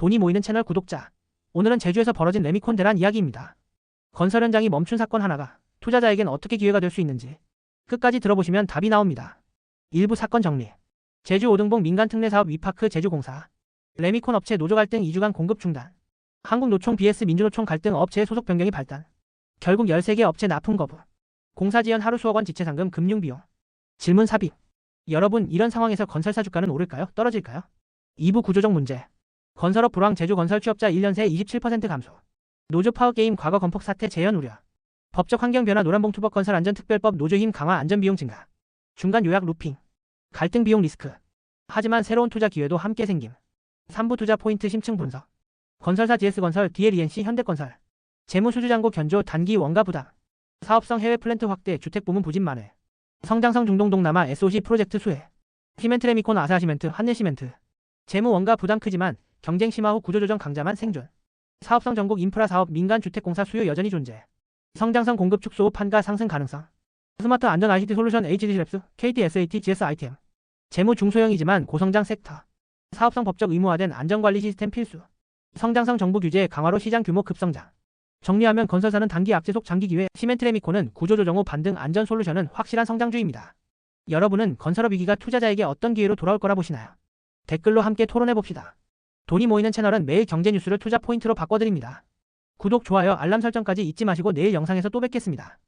돈이 모이는 채널 구독자. 오늘은 제주에서 벌어진 레미콘 대란 이야기입니다. 건설 현장이 멈춘 사건 하나가 투자자에겐 어떻게 기회가 될 수 있는지 끝까지 들어보시면 답이 나옵니다. 일부 사건 정리. 제주 오등봉 민간 특례 사업 위파크 제주공사. 레미콘 업체 노조 갈등 2주간 공급 중단. 한국노총 BS 민주노총 갈등 업체의 소속 변경이 발단. 결국 13개 업체 납품 거부. 공사 지연 하루 수억 원 지체 상금 금융 비용. 질문 삽입. 여러분 이런 상황에서 건설사 주가는 오를까요? 떨어질까요? 2부 구조적 문제. 건설업 불황 제주 건설 취업자 1년 새 27% 감소. 노조 파워게임 과거 건폭 사태 재현 우려. 법적 환경 변화 노란봉 투법 건설 안전 특별법 노조 힘 강화 안전 비용 증가. 중간 요약 루핑. 갈등 비용 리스크. 하지만 새로운 투자 기회도 함께 생김. 3부 투자 포인트 심층 분석. 건설사 GS건설, DLENC 현대건설. 재무수주잔고 견조 단기 원가 부담. 사업성 해외 플랜트 확대 주택 부문 부진 만회. 성장성 중동 동남아 SOC 프로젝트 수혜. 시멘트레미콘 아사시멘트 한일시멘트. 재무 원가 부담 크지만 경쟁 심화 후 구조조정 강자만 생존. 사업성 전국 인프라 사업 민간 주택공사 수요 여전히 존재. 성장성 공급 축소 후 판가 상승 가능성. 스마트 안전 ICT 솔루션 HD랩스, KT SAT GS 아이템. 재무 중소형이지만 고성장 섹터. 사업성 법적 의무화된 안전관리 시스템 필수. 성장성 정부 규제 강화로 시장 규모 급성장. 정리하면 건설사는 단기 압제속 장기 기회, 시멘트레미코는 구조조정 후 반등 안전 솔루션은 확실한 성장주입니다. 여러분은 건설업 위기가 투자자에게 어떤 기회로 돌아올 거라 보시나요? 댓글로 함께 토론해 봅시다. 돈이 모이는 채널은 매일 경제 뉴스를 투자 포인트로 바꿔드립니다. 구독, 좋아요, 알람 설정까지 잊지 마시고 내일 영상에서 또 뵙겠습니다.